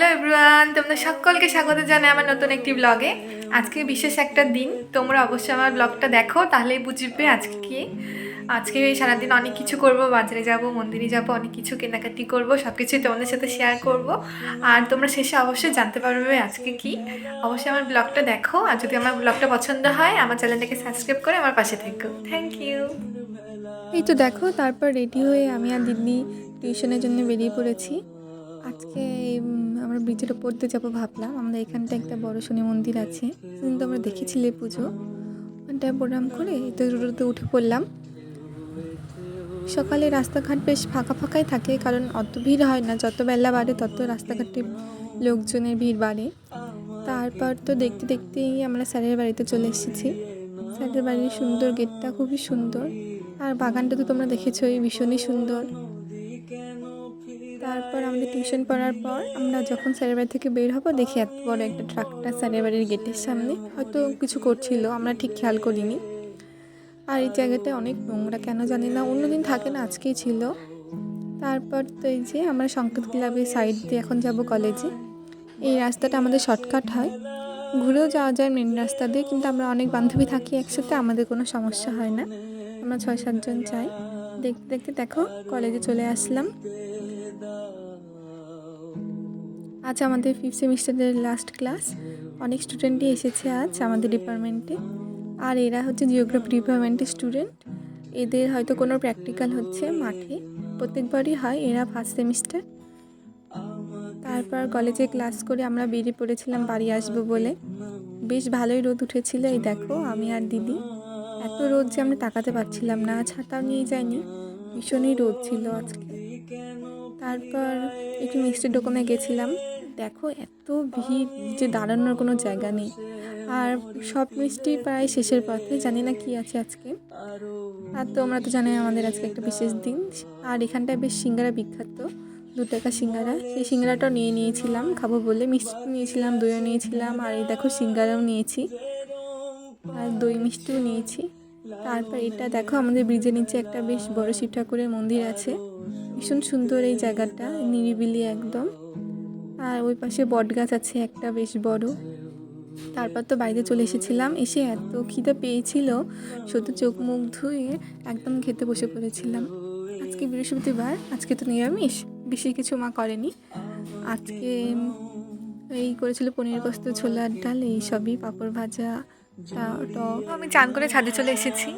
Hello everyone, তোমরা সকলকে স্বাগত জানাই আমার নতুন একটি ব্লগে আজকে বিশেষ একটা দিন, তোমরা অবশ্যই আমার ব্লগটা দেখো, তাহলেই বুঝবে আজকে। কি আজকে সারাদিন অনেক কিছু করব, বাজারে যাব, মন্দিরে যাব, অনেক কিছু কেনাকাটি করব সব কিছুই তোমাদের সাথে শেয়ার করব। আর তোমরা শেষে অবশ্যই জানতে পারবে আজকে কি। অবশ্যই আমার ব্লগটা দেখো, আর যদি আমার ব্লগটা পছন্দ হয়, আমার চ্যানেলটাকে সাবস্ক্রাইব করে আমার পাশে থেকো। থ্যাংক ইউ এই তো দেখো, তারপর রেডি হয়ে আমি আর দিদি টিউশনের জন্য বেরিয়ে পড়েছি। আজকে আমরা ব্রিজের ওপর দিয়ে যাব ভাবলাম। আমরা এখানটা একটা বড় শনি মন্দির আছে। কিন্তু আমরা দেখেছিলে পুজো। ওখানটায় প্রণাম করে তো রোডে উঠে পড়লাম। সকালে রাস্তাঘাট বেশ ফাঁকা ফাঁকাই থাকে, কারণ অত ভিড় হয় না। যত বেলা বাড়ে, তত রাস্তাঘাটে লোকজনের ভিড় বাড়ে। তারপর তো দেখতে দেখতেই আমরা স্যারের বাড়িতে চলে এসেছি। স্যারের বাড়ির সুন্দর গেটটা খুবই সুন্দর। আর বাগানটা তো তোমরা দেখেছোই, ভীষণই সুন্দর। তারপর আমাদের টিউশন পড়ার পর আমরা যখন স্যারের বাড়ি থেকে বের হব, দেখি এত বড় একটা ট্রাকটা স্যারের বাড়ির গেটের সামনে। হয়তো কিছু করছিল, আমরা ঠিক খেয়াল করিনি। আর এই জায়গাটা অনেক নোংরা, কেন জানি না, অন্যদিন থাকে না, আজকেই ছিল। তারপর তো এই যে আমরা সংকেত ক্লাবের সাইড দিয়ে এখন যাব কলেজে এই রাস্তাটা আমাদের শর্টকাট হয়। ঘুরেও যাওয়া যায় মেন রাস্তা দিয়ে, কিন্তু আমরা অনেক বান্ধবী থাকি একসাথে, আমাদের কোনো সমস্যা হয় না। আমরা ছয় সাতজন চাই দেখতে দেখতে দেখো কলেজে চলে আসলাম। আজ আমাদের ফিফথ সেমিস্টারের লাস্ট ক্লাস অনেক স্টুডেন্টই এসেছে আজ আমাদের ডিপার্টমেন্টে আর এরা হচ্ছে জিওগ্রাফি ডিপার্টমেন্টের স্টুডেন্ট এদের হয়তো কোনো প্র্যাকটিক্যাল হচ্ছে মাঠে। প্রত্যেকবারই হয় এরা ফার্স্ট সেমিস্টার তারপর কলেজে ক্লাস করে আমরা বেরিয়ে পড়েছিলাম, বাড়ি আসব বলে। বেশ ভালোই রোদ উঠেছিল, এই দেখো, আমি আর দিদি। এত রোদ যে আমরা তাকাতে পারছিলাম না, ছাতাও নিয়ে যাইনি। ভীষণই রোদ ছিল আজকে। তারপর একটু মিষ্টির দোকানে গেছিলাম দেখো, এত ভিড় যে দাঁড়ানোর কোনো জায়গা নেই। আর সব মিষ্টি প্রায় শেষের পথে, জানি না কি আছে আজকে। আর তোমরা তো জানোই আমাদের আজকে একটা বিশেষ দিন। আর এখানটায় বেশ সিঙ্গারা বিখ্যাত, দু টাকা সিঙ্গারা। সেই সিঙ্গারাটাও নিয়ে নিয়েছিলাম, খাব বলে মিষ্টি নিয়েছিলাম, দইও নিয়েছিলাম, আর এই দেখো সিঙ্গারাও নিয়েছি। আর দই মিষ্টিও নিয়েছি। তারপর এটা দেখো, আমাদের ব্রিজের নিচে একটা বেশ বড় শিব ঠাকুরের মন্দির আছে। ভীষণ সুন্দর এই জায়গাটা, নিরিবিলি একদম। আর ওই পাশে বট গাছ আছে, একটা বেশ বড়। তারপর তো বাইরে চলে এসেছিলাম, এসে এত খিদে পেয়েছিল, শুধু চোখ মুখ ধুয়ে একদম খেতে বসে পড়েছিলাম। আজকে বৃহস্পতিবার, আজকে তো নিরামিষ, বেশি কিছু মা করেনি। আজকে এই করেছিল পনির পোস্ত, ছোলার ডাল, এই সবই পাঁপড় ভাজা টক। আমি চান করে ছাদে চলে এসেছি।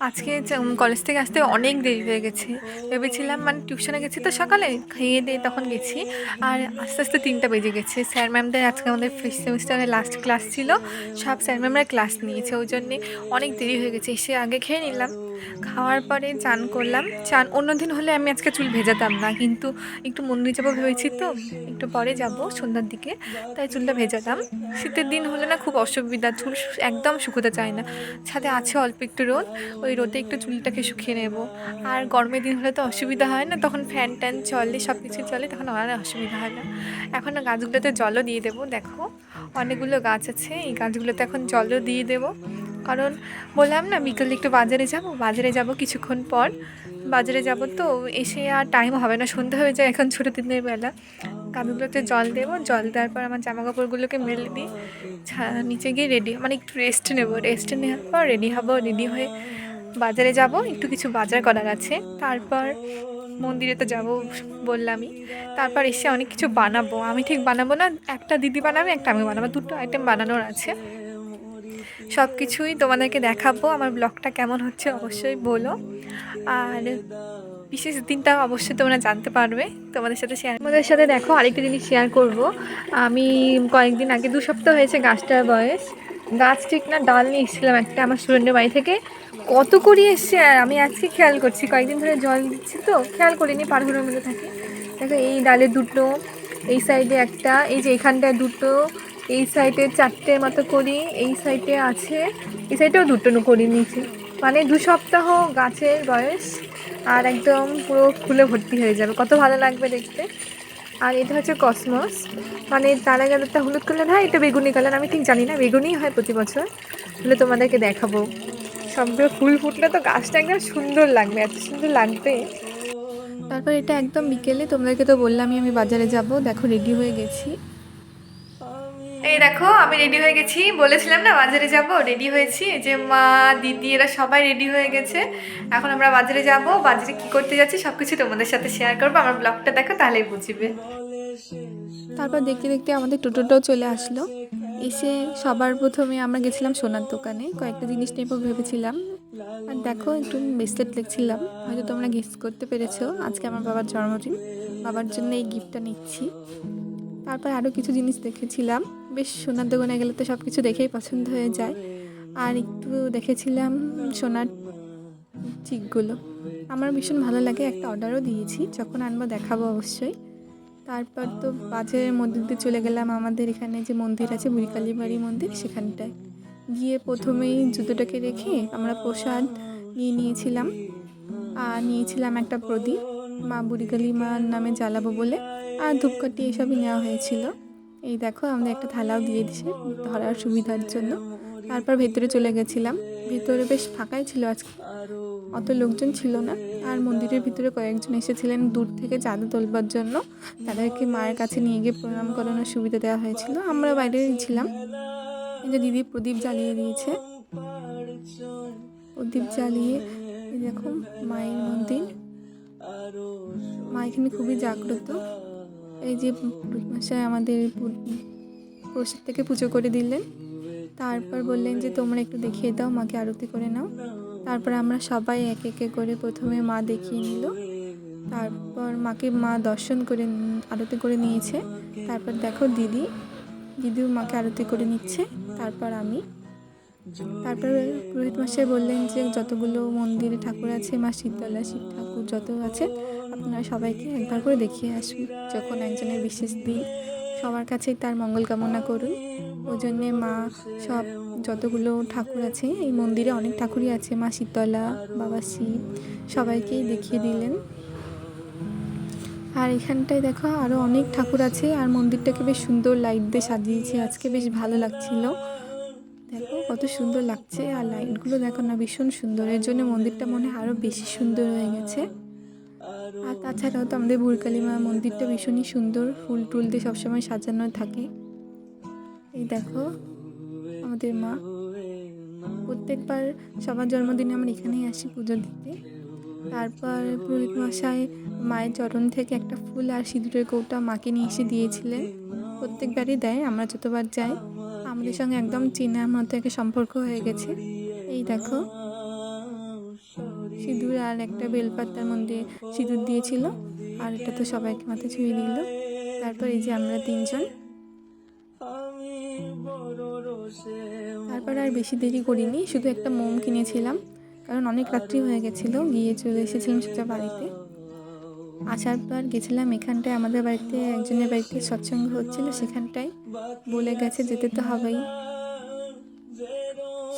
আজকে কলেজ থেকে আসতে অনেক দেরি হয়ে গেছে। ভেবেছিলাম মানে টিউশনে গেছি তো সকালে খেয়ে দিয়ে তখন গেছি। আর আস্তে আস্তে তিনটা বেজে গেছে। স্যার ম্যামদের আজকে আমাদের ফিফথ সেমিস্টারের লাস্ট ক্লাস ছিল। সব স্যার ম্যামরা ক্লাস নিয়েছে, ওই জন্যে অনেক দেরি হয়ে গেছে। এসে আগে খেয়ে নিলাম। খাওয়ার পরে চান করলাম। চান, অন্য দিন হলে আমি আজকে চুল ভেজাতাম না। কিন্তু একটু মন্দির যাব ভেবেছি তো, একটু পরে যাব সন্ধ্যার দিকে। তাই চুলটা ভেজাতাম। শীতের দিন হলে না খুব অসুবিধা, চুল একদম শুকোতে চায় না। ছাদে আছে অল্প একটু রোদ। ওই রোদে একটু চুলটাকে শুকিয়ে নেব। আর গরমের দিন হলে তো অসুবিধা হয় না, তখন ফ্যান ট্যান চলে সব কিছু চলে, তখন আর অসুবিধা হয় না। এখন গাছগুলোতে জলও দিয়ে দেবো, দেখো। অনেকগুলো গাছ আছে, এই গাছগুলোতে এখন জলও দিয়ে দেবো। কারণ বললাম না, বিকেলে একটু বাজারে যাব বাজারে যাব কিছুক্ষণ পর। বাজারে যাব তো, এসে আর টাইম হবে না, সন্ধ্যা হয়ে যায় এখন ছোটো দিনের বেলা। গাছগুলোতে জল দেবো, জল দেওয়ার পর আমার জামা কাপড়গুলোকে মেলে দিই। নিচে গিয়ে রেডি মানে একটু রেস্ট নেব। রেস্ট নেওয়ার পর রেডি হব রেডি হয়ে বাজারে যাব, একটু কিছু বাজার করার আছে। তারপর মন্দিরে তো যাব বললামই। তারপর এসে অনেক কিছু বানাবো। আমি ঠিক বানাবো না, একটা দিদি বানাবে, একটা আমি বানাবো, দুটো আইটেম বানানোর আছে। সব কিছুই তোমাদেরকে দেখাবো, আমার ব্লগটা কেমন হচ্ছে অবশ্যই বলো। আর বিশেষ দিনটা অবশ্যই তোমরা জানতে পারবে, তোমাদের সাথে শেয়ার তোমাদের সাথে দেখো আরেকটা জিনিস শেয়ার করব। আমি কয়েকদিন আগে, দু সপ্তাহ হয়েছে গাছটার বয়স। গাছ ঠিক না, ডাল নিয়ে এসেছিলাম একটা, আমার স্টুডেন্টের বাড়ি থেকে। কত করি এসছে? আর আমি আজকে খেয়াল করছি, কয়েকদিন ধরে জল দিচ্ছি তো, খেয়াল করিনি পারগুলোর মধ্যে থাকে। দেখো, এই ডালে দুটো, এই সাইডে একটা, এই যে এখানটায় দুটো, এই সাইডে চারটের মতো করি, এই সাইডে আছে, এই সাইডেও দুটো করি নিচে। মানে দু সপ্তাহ গাছের বয়স, আর একদম পুরো খুলে ভর্তি হয়ে যাবে। কত ভালো লাগবে দেখতে। আর এটা হচ্ছে কসমস। মানে তারা গালেরটা হলুদ কালার হয়, এটা বেগুনি কালার আমি ঠিক জানি না বেগুনি হয় প্রতি বছর। হলে তোমাদেরকে দেখাবো। সবগুলো ফুল ফুটলে তো গাছটা একদম সুন্দর লাগবে এত সুন্দর লাগবে। তারপর এটা একদম বিকেলে তোমাদেরকে তো বললামই আমি বাজারে যাব। দেখো রেডি হয়ে গেছি। এই দেখো আমি রেডি হয়ে গেছি। বলেছিলাম না বাজারে যাব রেডি হয়েছি। যে মা দিদি এরা সবাই রেডি হয়ে গেছে। এখন আমরা বাজারে যাব বাজারে কি করতে যাচ্ছি সব কিছু তোমাদের সাথে শেয়ার করব। আমার ব্লগটা দেখো তাহলেই বুঝবে। তারপর দেখতে দেখতে আমাদের টোটোটাও চলে আসলো। এসে সবার প্রথমে আমরা গেছিলাম সোনার দোকানে, কয়েকটা জিনিস নেব ভেবেছিলাম। আর দেখো, একটু ব্রেসলেট লিখছিলাম হয়তো তোমরা গিফট করতে পেরেছ, আজকে আমার বাবার জন্মদিন। বাবার জন্য এই গিফটটা নিচ্ছি। তারপর আরও কিছু জিনিস দেখেছিলাম। বেশ, সোনার দোকানে গেলে তো সব কিছু দেখেই পছন্দ হয়ে যায়। আর একটু দেখেছিলাম সোনার চিকগুলো। আমার ভীষণ ভালো লাগে, একটা অর্ডারও দিয়েছি। যখন আনব দেখাবো অবশ্যই। তারপর তো বাজারের মধ্যে দিয়ে চলে গেলাম আমাদের এখানে যে মন্দির আছে, বুড়িকালী বাড়ি মন্দির সেখানটায়। গিয়ে প্রথমেই জুতোটাকে রেখে আমরা প্রসাদ নিয়ে নিয়েছিলাম। আর নিয়েছিলাম একটা প্রদীপ, মা বুড়িকালী মার নামে জ্বালাবো বলে। আর ধূপকাঠি এসবই নেওয়া হয়েছিল। এই দেখো, আমাদের একটা থালাও দিয়ে দিছে ধরার সুবিধার জন্য। তারপর ভেতরে চলে গেছিলাম। ভেতরে বেশ ফাঁকাই ছিল আজকে। অত লোকজন ছিল না। আর মন্দিরের ভিতরে কয়েকজন এসেছিলেন দূর থেকে চাঁদা তোলবার জন্য। তাদেরকে মায়ের কাছে নিয়ে গিয়ে প্রণাম করানোর সুবিধা দেওয়া হয়েছিল। আমরা বাইরেই ছিলাম। যে দিদি প্রদীপ জ্বালিয়ে দিয়েছে। প্রদীপ জ্বালিয়ে দেখো মায়ের মন্দির। মা এখানে খুবই জাগ্রত। এই যে মশাই আমাদের প্রসাদ থেকে পুজো করে দিলেন। তারপর বললেন যে, তোমরা একটু দেখিয়ে দাও, মাকে আরতি করে নাও। তারপর আমরা সবাই এক একে করে প্রথমে মা দেখিয়ে নিল। তারপর মাকে মা দর্শন করে আরতি করে নিয়েছে। তারপর দেখো দিদি, দিদিও মাকে আরতি করে নিচ্ছে। তারপর আমি। তারপর পুরোহিত মশাই বললেন যে, যতগুলো মন্দিরে ঠাকুর আছে, মা শীতলা শিব ঠাকুর যত আছে, আপনারা সবাইকে একবার করে দেখিয়ে আসুন। যখন একজনের বিশেষ দিন সবার কাছেই তার মঙ্গল কামনা করুন। ওই জন্যে মা সব যতগুলো ঠাকুর আছে, এই মন্দিরে অনেক ঠাকুরই আছে, মা শীতলা, বাবা শিব সবাইকেই দেখিয়ে দিলেন। আর এখানটায় দেখো আরও অনেক ঠাকুর আছে, আর মন্দিরটাকে বেশ সুন্দর লাইট দিয়ে সাজিয়েছে, আজকে বেশ ভালো লাগছিল। দেখো কত সুন্দর লাগছে, আর লাইটগুলো দেখো না, ভীষণ সুন্দর। এর জন্য মন্দিরটা মনে হয় আরও বেশি সুন্দর হয়ে গেছে। আর তাছাড়াও তো আমাদের বুড়কালী মা মন্দিরটা ভীষণই সুন্দর। ফুল টুল দিয়ে সবসময় সাজানো থাকে। এই দেখো আমাদের মা। প্রত্যেকবার সবার জন্মদিনে আমরা এখানেই আসি পুজো দিতে। তারপর পুরোহিত মশাই মায়ের চরণ থেকে একটা ফুল আর সিঁদুরের কৌটা মাকে নিয়ে এসে দিয়েছিলেন। প্রত্যেকবারই দেয় আমরা যতবার যাই। আমাদের সঙ্গে একদম চেনার মতো একটা সম্পর্ক হয়ে গেছে। এই দেখো সিঁদুর আর একটা বেলপাতার মধ্যে সিঁদুর দিয়েছিল। আর এটা তো সবাইকে মাথায় ছুঁয়ে দিল তারপর এই যে আমরা তিনজন। তারপর আর বেশি দেরি করিনি, শুধু একটা মোম কিনেছিলাম। কারণ অনেক রাত্রি হয়ে গেছিল, গিয়ে চলে এসেছিলাম সেটা বাড়িতে। আসার পর গেছিলাম এখানটায়, আমাদের বাড়িতে একজনের বাড়িতে সৎসঙ্গ হচ্ছিল সেখানটায়। বলে গেছে যেতে তো হবেই।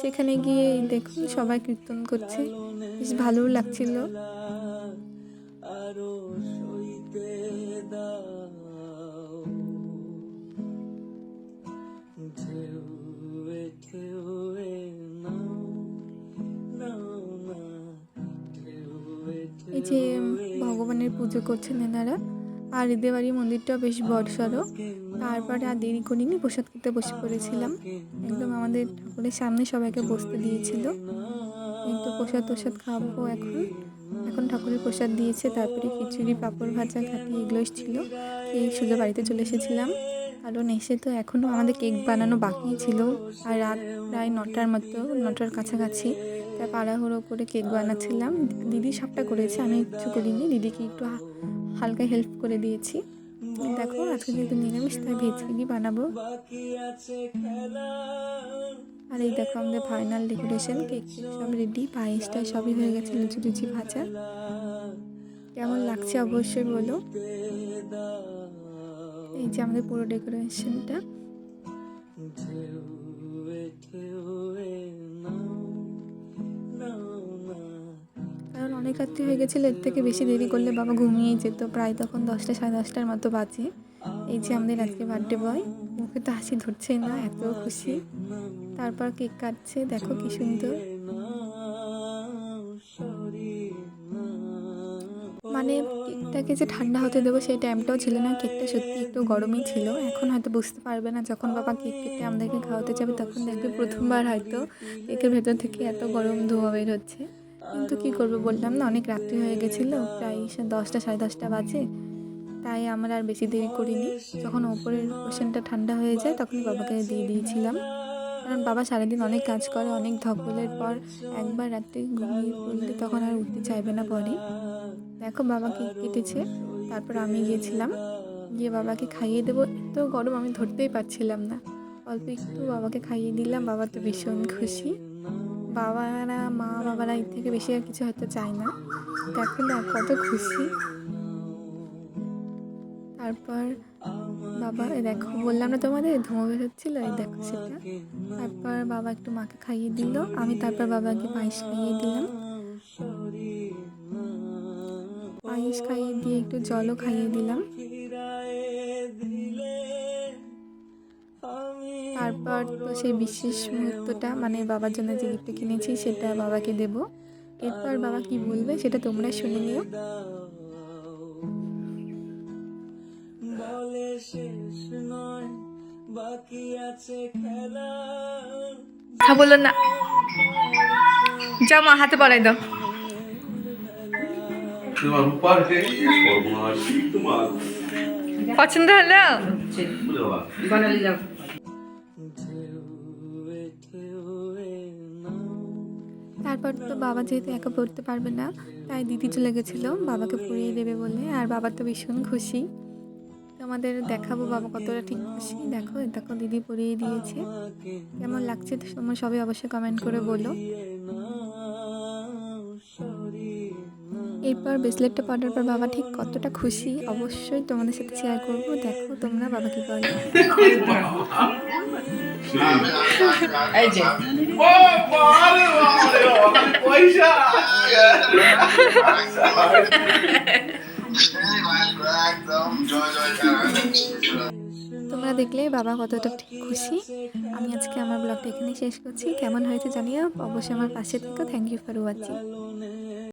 সেখানে গিয়ে দেখুন, সবাই কীর্তন করছে। বেশ ভালোও লাগছিল। এই যে ভগবানের পুজো করছেন এনারা। আর এদের বাড়ির মন্দিরটা বেশ বড়সড়। তারপরে আর দেরি করিনি, প্রসাদ খেতে বসে পড়েছিলাম। একদম আমাদের ঠাকুরের সামনে সবাইকে বসতে দিয়েছিল। তো প্রসাদ প্রসাদ খাব এখন। এখন ঠাকুরের প্রসাদ দিয়েছে, তারপরে খিচুড়ি, পাঁপড় ভাজা ঘাটি এগুলো ছিল। এই সোজা বাড়িতে চলে এসেছিলাম। কারণ এসে তো এখনও আমাদের কেক বানানো বাকি ছিল। আর রাত প্রায় নটার মতো, নটার কাছাকাছি। তাই তাড়াহুড়ো করে কেক বানাচ্ছিলাম। দিদি সবটা করেছে, আমি কিছু করিনি। দিদিকে একটু হালকা হেল্প করে দিয়েছি। দেখো, আজকে যেহেতু নিরামিষ, তাই ভেজ কেকই বানাবো। আর এই দেখো আমাদের ফাইনাল ডেকোরেশন কেক সব রেডি পায়েসটা সবই হয়ে গেছে, লুচি লুচি ভাজা। কেমন লাগছে অবশ্যই বলো। এই যে আমাদের পুরো ডেকোরেশনটা অনেক রাত্রি হয়ে গেছিল, এর থেকে বেশি দেরি করলে বাবা ঘুমিয়েই যেত। প্রায় তখন দশটা সাড়ে দশটার মতো বাজে। এই যে আমাদের আজকে বার্থডে বয় মুখে তো হাসি ধরছেই না, এত খুশি। তারপর কেক কাটছে, দেখো কি সুন্দর। মানে কেকটাকে যে ঠান্ডা হতে দেবো সেই টাইমটাও ছিল না, কেকটা সত্যি একটু গরমই ছিল। এখন হয়তো বুঝতে পারবে না, যখন বাবা কেক কেটে আমাদেরকে খাওয়াতে যাবে, তখন দেখবে প্রথমবার হয়তো কেকের ভেতর থেকে এত গরম ধোঁয়া বের হচ্ছে। কিন্তু কি করব বললাম না, অনেক রাত্রি হয়ে গেছিল, প্রায় দশটা সাড়ে দশটা বাজে। তাই আমরা আর বেশি দেরি করিনি। যখন ওপরের পোর্শনটা ঠান্ডা হয়ে যায় তখন বাবাকে দিয়ে দিয়েছিলাম। কারণ বাবা সারাদিন অনেক কাজ করে, অনেক ধকলের পর একবার রাত্রে ঘুমিয়ে পড়লে তখন আর উঠতে চাইবে না পরে দেখো বাবা কেক কেটেছে। তারপর আমি গিয়েছিলাম গিয়ে বাবাকে খাইয়ে দেবো। এত গরম আমি ধরতেই পারছিলাম না। অল্প একটু বাবাকে খাইয়ে দিলাম। বাবা তো ভীষণ খুশি। বাবারা, মা বাবারা এর থেকে বেশি আর কিছু হয়তো চায় না। দেখো না কত খুশি। তারপর বাবা দেখো, বললাম না তোমাদের, ধোঁয়া বের হচ্ছিল, এই দেখো সেটা। তারপর বাবা একটু মাকে খাইয়ে দিল, আমি তারপর বাবাকে পায়েস খাইয়ে দিলাম। পায়েস খাইয়ে দিয়ে একটু জলও খাইয়ে দিলাম। তারপর তো সেই বিশেষ মুহূর্তটা মানে বাবার জন্য যে গিফটটা কিনেছি সেটা বাবাকে দেব। এরপর বাবা কি বলবে সেটা তোমরা শুনে নিও। বলে শেষ নয় বাকি আছে খেলা। কথা বলো না। হাতে পড়াই দাও। পছন্দ হলো? তারপর তো বাবা যেহেতু একা পড়তে পারবে না, তাই দিদি চলে গেছিল। বাবাকে পড়িয়ে দেবে বলে, আর বাবা তো ভীষণ খুশি। আমাদের দেখাবো বাবা কতটা ঠিক খুশি। দেখো দেখো, দিদি পড়িয়ে দিয়েছে। কেমন লাগছে তোমরা সবাই অবশ্যই কমেন্ট করে বলো। এরপর ব্রেসলেটটা পড়ার পর বাবা ঠিক কতটা খুশি, অবশ্যই তোমাদের সাথে শেয়ার করব। দেখো, তোমরা বাবা কি বলে তোমরা দেখলে বাবা কতটা ঠিক খুশি। আমি আজকে আমার ব্লগটা এখানে শেষ করছি। কেমন হয়েছে জানিও? অবশ্যই আমার পাশে থেকো। Thank you for watching